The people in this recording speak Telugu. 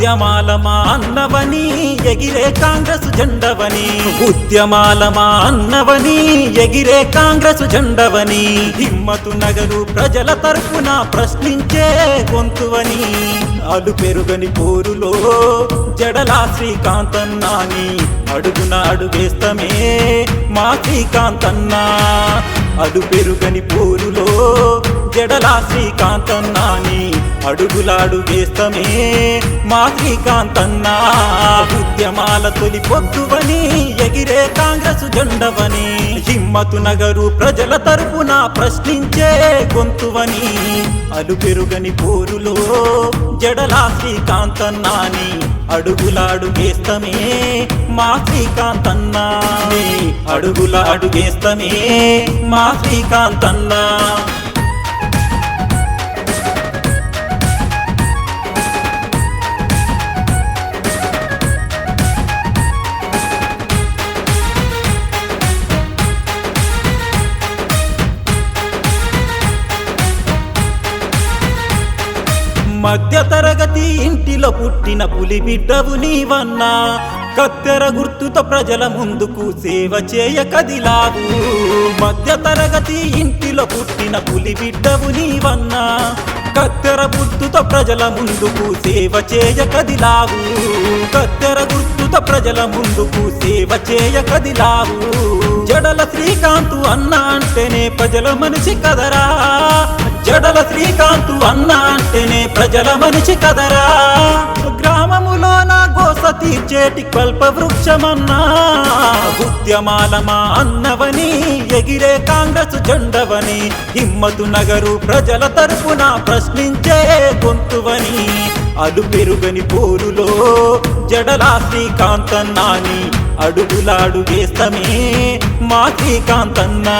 ఉద్యమాలమా అన్నవని ఎగిరే కాంగ్రెస్ జెండవని. ఉద్యమాలమా అన్నవని ఎగిరే కాంగ్రెస్ జెండవని. హిమ్మతు నగరు ప్రజల తరపున ప్రశ్నించే గొంతువని. అలు పెరుగని పోరులో జడలా శ్రీకాంతన్నాని అడుగున అడుగేస్తమే మా శ్రీకాంతన్నా. అడు పెరుగని పోరులో జడలా శ్రీకాంతన్నాని అడుగులాడు వేస్తమే మా శ్రీకాంతన్నా ఉద్యమాల తొలి పొద్దువని ఎగిరే కాంగ్రెస్ జెండవని. హిమ్మతు నగరు ప్రజల తరపున ప్రశ్నించే గొంతువని. అలుపెరుగని పోరులో జడలా శ్రీకాంతన్నాని. అడుగులాడు వేస్తమే మా శ్రీకాంతన్నా అడుగులాడు అడుగేస్తమే మా శ్రీకాంతన్నా మధ్య తరగతి ఇంటిలో పుట్టిన పులి బిడ్డవు నీవన్నా. కత్తెర గుర్తుతో ప్రజల ముందుకు సేవ చేయ కదిలావు. మధ్య తరగతి ఇంటిలో పుట్టిన పులి బిడ్డవు నీవన్నా. కత్తెర గుర్తుతో ప్రజల ముందుకు సేవ చేయ కదిలావు. కత్తెర గుర్తుతో ప్రజల ముందుకు సేవ చేయ కదిలావు. జడల శ్రీకాంతు అన్న అంటేనే ప్రజల మనిషి కదరా. జడల శ్రీకాంతు అన్న అంటేనే ప్రజల మనిషి కదరా. గ్రామములో నా గోస తీర్చేటి కల్ప వృక్షమన్నా. ఉద్యమాల మా అన్నవని ఎగిరే కాంగ్రెస్ జెండవని హిమ్మతు నగరు ప్రజల తరపున ప్రశ్నించే గొంతువని. అలు పెరుగని పోరులో జడలా శ్రీకాంతన్నాని అడుగులాడు వేస్తమే మా శ్రీకాంతన్నా.